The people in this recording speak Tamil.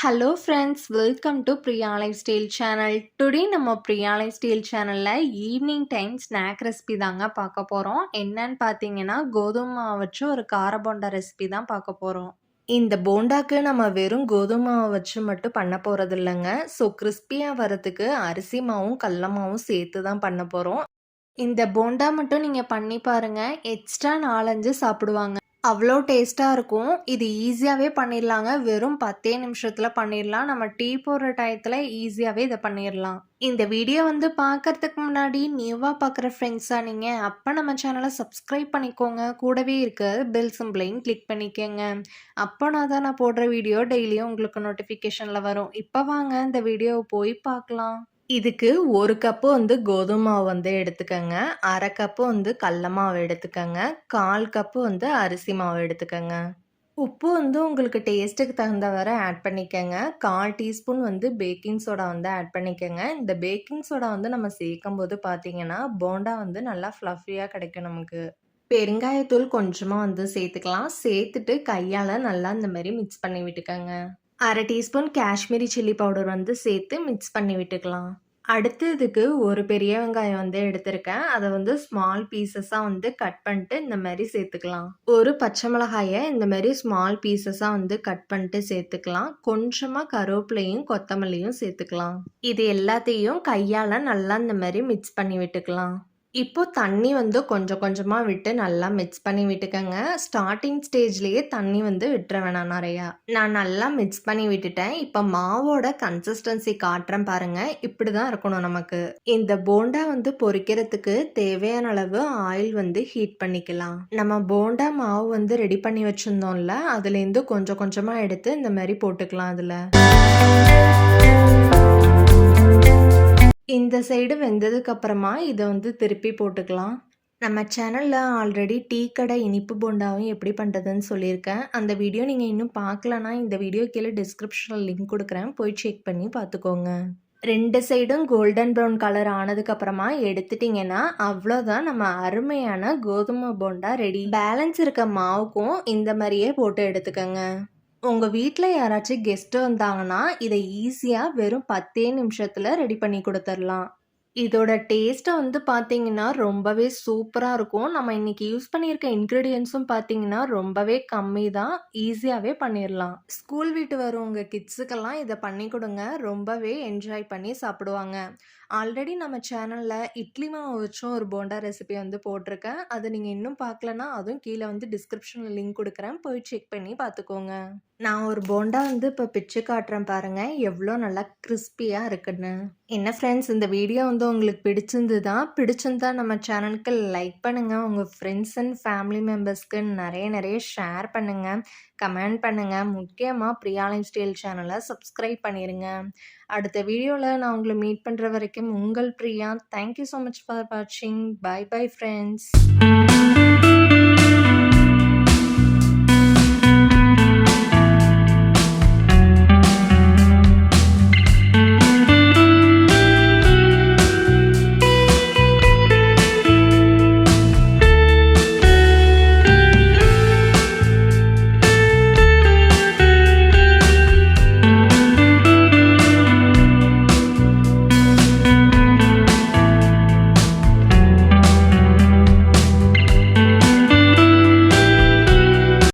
Hello friends welcome to Priya lifestyle channel today நம்ம பிரியா லைஃப் ஸ்டைல் சேனலில் ஈவினிங் டைம் ஸ்நாக் ரெசிபி தாங்க பார்க்க போகிறோம் என்னன்னு பார்த்தீங்கன்னா கோதுமை மாவு வச்சு ஒரு காரபோண்டா ரெசிபி தான் பார்க்க போகிறோம் இந்த போண்டாக்கு நம்ம வெறும் கோதுமை வச்சு மட்டும் பண்ண போகிறது இல்லைங்க. ஸோ கிறிஸ்பியாக வரதுக்கு அரிசி மாவும் கடல மாவும் சேர்த்து தான் பண்ண போகிறோம் இந்த போண்டா மட்டும் நீங்கள் பண்ணி பாருங்கள் எக்ஸ்ட்ரா நாலஞ்சு சாப்பிடுவாங்க. அவ்வளோ டேஸ்ட்டாக இருக்கும். இது ஈஸியாகவே பண்ணிடலாங்க வெறும் பத்தே நிமிஷத்தில் பண்ணிடலாம் நம்ம டீ போடுற டயத்தில் ஈஸியாகவே இதை பண்ணிடலாம் இந்த வீடியோ வந்து பார்க்கறதுக்கு முன்னாடி நியூவாக பார்க்குற ஃப்ரெண்ட்ஸாக நீங்கள் அப்போ நம்ம சேனலை சப்ஸ்கிரைப் பண்ணிக்கோங்க. கூடவே இருக்க பெல் சிம்பிளையும் கிளிக் பண்ணிக்கோங்க. அப்போ நான் தான் நான் போடுற வீடியோ டெய்லியும் உங்களுக்கு நோட்டிஃபிகேஷனில் வரும். இப்போ வாங்க இந்த வீடியோவை போய் பார்க்கலாம் இதுக்கு ஒரு கப்பு வந்து கோதுமை மாவு வந்து எடுத்துக்கோங்க. அரை கப்பு வந்து கடல மாவு எடுத்துக்கோங்க. கால் கப்பு வந்து அரிசி மாவு எடுத்துக்கங்க. உப்பு வந்து உங்களுக்கு டேஸ்ட்டுக்கு தகுந்த வர ஆட் பண்ணிக்கோங்க. கால் டீஸ்பூன் வந்து பேக்கிங் சோடா வந்து ஆட் பண்ணிக்கோங்க. இந்த பேக்கிங் சோடா வந்து நம்ம சேர்க்கும் போது பார்த்தீங்கன்னா போண்டா வந்து நல்லா ஃப்ளஃபியாக கிடைக்கும் நமக்கு. பெருங்காயத்தூள் கொஞ்சமாக வந்து சேர்த்துக்கலாம். சேர்த்துட்டு கையால் நல்லா இந்த மாதிரி மிக்ஸ் பண்ணி விட்டுக்கோங்க. அரை டீஸ்பூன் காஷ்மீரி சில்லி பவுடர் வந்து சேர்த்து மிக்ஸ் பண்ணி விட்டுக்கலாம். அடுத்து இதுக்கு ஒரு பெரிய வெங்காயம் வந்து எடுத்திருக்கேன். அதை வந்து ஸ்மால் பீசஸாக வந்து கட் பண்ணிட்டு இந்த மாதிரி சேர்த்துக்கலாம். ஒரு பச்சை மிளகாயை இந்த மாதிரி ஸ்மால் பீசஸாக வந்து கட் பண்ணிட்டு சேர்த்துக்கலாம். கொஞ்சமாக கருவேப்பிலையும் கொத்தமல்லியும் சேர்த்துக்கலாம். இது எல்லாத்தையும் கையால் நல்லா இந்த மாதிரி மிக்ஸ் பண்ணி விட்டுக்கலாம். இப்போ தண்ணி வந்து கொஞ்சம் கொஞ்சமாக விட்டு நல்லா மிக்ஸ் பண்ணி விட்டுக்கங்க. ஸ்டார்டிங் ஸ்டேஜ்லேயே தண்ணி வந்து விட்டுற வேணாம் நிறையா. நான் நல்லா மிக்ஸ் பண்ணி விட்டுட்டேன். இப்போ மாவோட கன்சிஸ்டன்சி காட்டுறேன் பாருங்கள் இப்படி தான் இருக்கணும் நமக்கு. இந்த போண்டா வந்து பொரிக்கிறதுக்கு தேவையான அளவு ஆயில் வந்து ஹீட் பண்ணிக்கலாம். நம்ம போண்டா மாவு வந்து ரெடி பண்ணி வச்சுருந்தோம்ல அதுலேருந்து கொஞ்சம் கொஞ்சமாக எடுத்து இந்த மாதிரி போட்டுக்கலாம் அதில். இந்த சைடு வெந்ததுக்கு அப்புறமா இதை வந்து திருப்பி போட்டுக்கலாம். நம்ம சேனலில் ஆல்ரெடி டீ கடை இனிப்பு போண்டாவும் எப்படி பண்ணுறதுன்னு சொல்லியிருக்கேன். அந்த வீடியோ நீங்கள் இன்னும் பார்க்கலனா இந்த வீடியோ கீழே டிஸ்கிரிப்ஷனில் லிங்க் கொடுக்குறேன். போய் செக் பண்ணி பார்த்துக்கோங்க. ரெண்டு சைடும் கோல்டன் ப்ரௌன் கலர் ஆனதுக்கப்புறமா எடுத்துட்டிங்கன்னா அவ்வளோதான் நம்ம அருமையான கோதுமை போண்டா ரெடி பேலன்ஸ் இருக்க மாவுக்கும் இந்த மாதிரியே போட்டு எடுத்துக்கோங்க. உங்கள் வீட்டில் யாராச்சும் கெஸ்ட்டு வந்தாங்கன்னா இதை ஈஸியாக வெறும் பத்தே நிமிஷத்தில் ரெடி பண்ணி கொடுத்துர்லாம் இதோட டேஸ்ட்டை வந்து பார்த்தீங்கன்னா ரொம்பவே சூப்பராக இருக்கும். நம்ம இன்றைக்கி யூஸ் பண்ணியிருக்க இன்க்ரீடியன்ஸும் பார்த்தீங்கன்னா ரொம்பவே கம்மி தான். ஈஸியாகவே பண்ணிடலாம். ஸ்கூல் வீட்டு வரவங்க கிட்ஸுக்கெல்லாம் இதை பண்ணி கொடுங்க. ரொம்பவே என்ஜாய் பண்ணி சாப்பிடுவாங்க. ஆல்ரெடி நம்ம சேனலில் இட்லி மாவு வச்சும் ஒரு போண்டா ரெசிபி வந்து போட்டிருக்கேன். அதை நீங்கள் இன்னும் பார்க்கலனா அதுவும் கீழே வந்து டிஸ்கிரிப்ஷனில் லிங்க் கொடுக்குறேன். போய் செக் பண்ணி பார்த்துக்கோங்க. நான் ஒரு போண்டா வந்து இப்போ பிச்சு காட்டுறேன் பாருங்கள் எவ்வளோ நல்லா கிறிஸ்பியாக இருக்குன்னு. என்ன ஃப்ரெண்ட்ஸ் இந்த வீடியோ வந்து உங்களுக்கு பிடிச்சிருந்து தான் பிடிச்சிருந்தா நம்ம சேனலுக்கு லைக் பண்ணுங்கள் உங்கள் ஃப்ரெண்ட்ஸ் அண்ட் ஃபேமிலி மெம்பர்ஸ்க்கு நிறைய நிறைய ஷேர் பண்ணுங்கள் கமெண்ட் பண்ணுங்கள் முக்கியமாக பிரியாலின் ஸ்டைல் சேனலை சப்ஸ்கிரைப் பண்ணிடுங்க அடுத்த வீடியோவில் நான் உங்களை மீட் பண்ணுற வரைக்கும் உங்கள் Priya. Thank you so much for வாட்சிங் பை பை ஃப்ரெண்ட்ஸ்